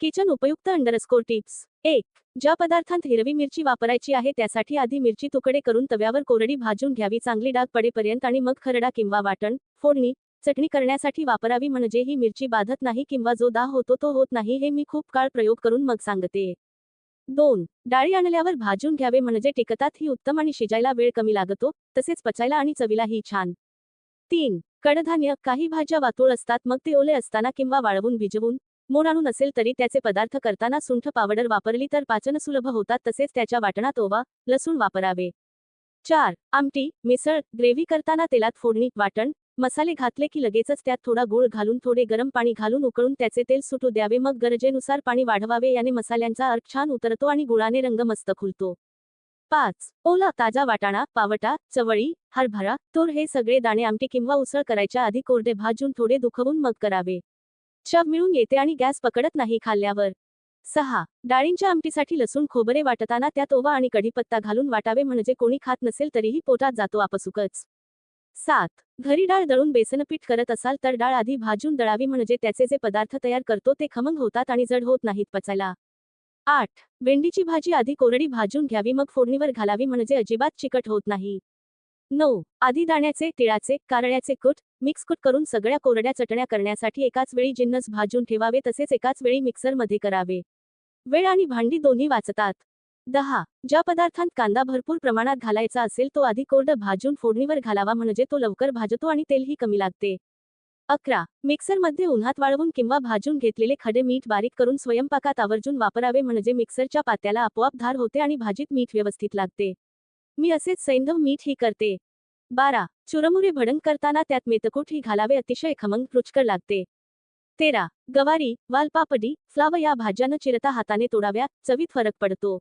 Kitchen उपयुक्त underscore tips. एक ज्या पदार्थांत हिरवी मिरची वापरायची आहे त्यासाठी आधी मिरची तुकडे करून तव्यावर कोरडी भाजून घ्यावी. चांगली डाग पडेपर्यंत आणि मग खरडा किंवा वाटण फोडणी चटणी करण्यासाठी वापरावी म्हणजे ही मिरची बाधत नाही किंवा जो दाह होतो तो होत नाही हे मी खूप काळ प्रयोग करून मग सांगते. दोन डाळी आणल्यावर भाजून घ्यावे म्हणजे टिकतात ही उत्तम आणि शिजायला वेळ कमी लागतो तसेच पचायला आणि चवीलाही छान. तीन कडधान्य काही भाज्या वातोळ असतात मग ते ओले असताना किंवा वाळवून भिजवून मोड आणू नसेल तरी त्याचे पदार्थ करताना सुंठ पावडर वापरली तर पाचन सुलभ होतात तसेच त्याच्या वाटणात ओवा लसूण वापरावे. चार आमटी मिसळ ग्रेव्ही करताना तेलात फोडणी वाटण मसाले घातले की लगेचच त्यात थोडा गूळ घालून थोडे गरम पाणी घालून उकळून त्याचे तेल सुटू द्यावे. मग गरजेनुसार पाणी वाढवावे याने मसाल्यांचा अर्क छान उतरतो आणि गुळाने रंग मस्त खुलतो. पाच ओला ताजा वाटाणा पावटा चवळी हरभरा तूर हे सगळे दाणे आमटी किंवा उसळ करायच्या आधी कोरडे भाजून थोडे दुखवून मग करावे. चव मिळून येते आणि गॅस पकडत नाही खाल्ल्यावर. सहा. डाळींच्या आमटीसाठी लसूण खोबरे वाटताना त्यात ओवा आणि कढीपत्ता घालून वाटावे म्हणजे कोणी खात नसेल तरीही पोटात जातो आपसुकच. सात. घरी डाळ दळून बेसनपीठ करत असाल तर डाळ आधी भाजून दळावी म्हणजे त्याचे जे पदार्थ तयार करतो ते खमंग होतात आणि जड होत नाहीत पचायला. आठ. भेंडीची भाजी आधी कोरडी भाजून घ्यावी मग फोडणीवर घालावी म्हणजे अजिबात चिकट होत नाही. नऊ. आधी दाण्याचे तिळाचे कारळ्याचे कूट मिक्स कूट करून सगळ्या कोरड्या चटण्या करण्यासाठी एकाच वेळी जिन्नस भाजून ठेवावे तसेच एकाच वेळी मिक्सरमध्ये करावे. वेळ आणि भांडी दोन्ही वाचतात. दहा. ज्या पदार्थांत कांदा भरपूर प्रमाणात घालायचा असेल तो आधी कोरडं भाजून फोडणीवर घालावा म्हणजे तो लवकर भाजतो आणि तेलही कमी लागते. अकरा. मिक्सरमध्ये उन्हात वाळवून किंवा भाजून घेतलेले खडे मीठ बारीक करून स्वयंपाकात आवर्जून वापरावे म्हणजे मिक्सरच्या पात्याला आपोआप धार होते आणि भाजीत मीठ व्यवस्थित लागते. मी असेच सैंधव मीठ ही करते. बारा. चुरमुरे भडंग करताना त्यात मेतकूट ही घालावे अतिशय खमंग रुचकर लागते. तेरा. गवारी वालपापडी फ्लाव या भाज्यानं चिरता हाताने तोडाव्या चवीत फरक पडतो.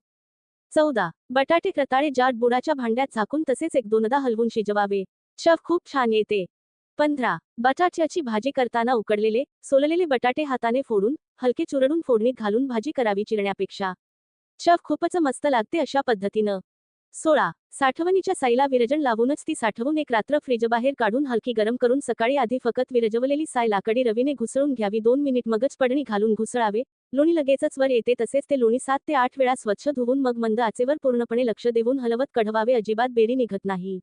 चौदा. बटाटे रताळे जाड बुडाच्या भांड्यात झाकून तसेच एक दोनदा हलवून शिजवावे. शव खूप छान येते. पंधरा. बटाट्याची भाजी करताना उकडलेले सोललेले बटाटे हाताने फोडून हलके चुरडून फोडणीत घालून भाजी करावी चिरण्यापेक्षा. शव खूपच मस्त लागते अशा पद्धतीनं. सोळा. साठवणीच्या साईला विरजण लावूनच ती साठवून एक रात्र फ्रीजबाहेर काढून हलकी गरम करून सकाळी आधी फकत विरजवलेली साय लाकडी रवीने घुसळून घ्यावी. दोन मिनिट मगच पडणी घालून घुसळावे. लोणी लगेचच वर येते तसेच ते लोणी सात ते आठ वेळा स्वच्छ धुवून मग मंद आचेवर पूर्णपणे लक्ष देऊन हलवत कढवावे. अजिबात बेरी निघत नाही.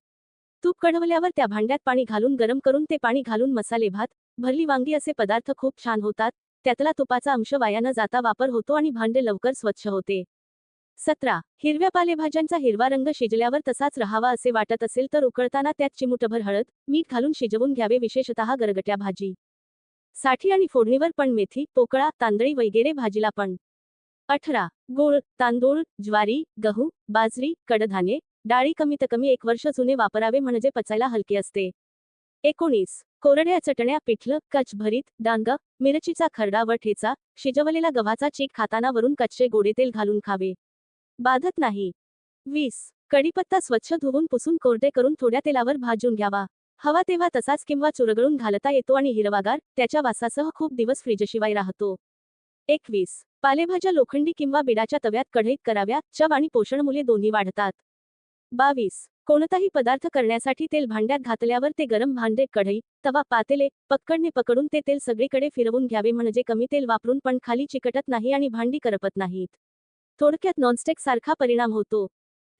तूप कढवल्यावर त्या भांड्यात पाणी घालून गरम करून ते पाणी घालून मसाले भात भरली वांगी असे पदार्थ खूप छान होतात. त्यातला तुपाचा अंश वाया न जाता वापर होतो आणि भांडे लवकर स्वच्छ होते. सतरा. हिरव्या पालेभाज्यांचा हिरवा रंग शिजल्यावर तसाच रहावा असे वाटत असेल तर उकळताना त्यात चिमुटभर हळद मीठ घालून शिजवून घ्यावे विशेषतः गरगट्या भाजी. साठी आणि फोडणीवर पण मेथी पोकळा तांदळी वगैरे भाजीला पण. अठरा. गूळ तांदूळ ज्वारी गहू बाजरी कडधान्ये डाळी कमीत कमी एक वर्ष जुने वापरावे म्हणजे पचायला हलके असते. एकोणीस. कोरड्या चटण्या पिठलं कच भरीत डांग मिरचीचा खरडा व ठेचा शिजवलेला गव्हाचा चीक खाताना वरून कच्चे गोडे तेल घालून खावे. बाधत नाही. वीस. कडीपत्ता स्वच्छ धुवून पुसून कोरडे करून थोड्या तेलावर भाजून घ्यावा. हवा तेव्हा तसाच किंवा चुरगळून घालता येतो आणि हिरवागार त्याच्या वासासह खूप दिवस फ्रीजशिवाय राहतो. एकवीस. पालेभाज्या लोखंडी किंवा बिडाच्या तव्यात कढईत कराव्या चव आणि पोषणमूल्ये दोन्ही वाढतात. बावीस. कोणताही पदार्थ करण्यासाठी तेल भांड्यात घातल्यावर ते गरम भांडे कढई तवा पातेले पक्कडने पकडून ते तेल सगळीकडे फिरवून घ्यावे म्हणजे कमी तेल वापरून पण खाली चिकटत नाही आणि भांडी करपत नाहीत. थोडक्यात नॉनस्टेक सारखा परिणाम होतो.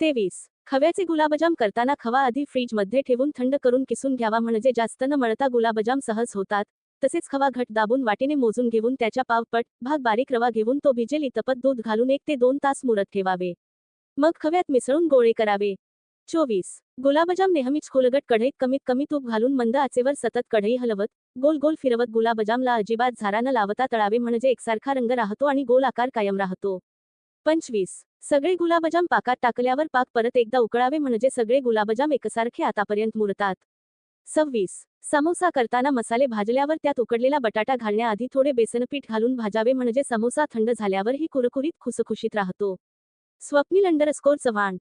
तेवीस. खव्याचे गुलाबजाम करताना खवा आधी फ्रीजमध्ये ठेवून थंड करून किसून घ्यावा म्हणजे जास्त न मळता गुलाबजाम सहज होतात. तसेच खवा घट दाबून वाटीने मोजून घेऊन त्याच्या पावपट भाग बारीक रवा घेऊन तो भिजेल इतपत दूध घालून एक ते दोन तास मुरत ठेवावे. मग खव्यात मिसळून गोळे करावे. चोवीस. गुलाबजाम नेहमीच खोलगट कढईत कमीत कमी तूप घालून मंद आचेवर सतत कढई हलवत गोल गोल फिरवत गुलाबजामला अजिबात झारा न लावता तळावे म्हणजे एकसारखा रंग राहतो आणि गोल आकार कायम राहतो. पंचवीस. सगळे गुलाबजाम पाकात टाकल्यावर पाक परत एकदा उकळावे म्हणजे सगळे गुलाबजाम एकसारखे आतापर्यंत मुरतात. सव्वीस. समोसा करताना मसाले भाजल्यावर त्यात उकडलेला बटाटा घालण्याआधी थोडे बेसनपीठ घालून भाजावे म्हणजे समोसा थंड झाल्यावर ही कुरकुरीत खुसखुशीत राहतो. स्वप्नील अंडरस्कोर चव्हाण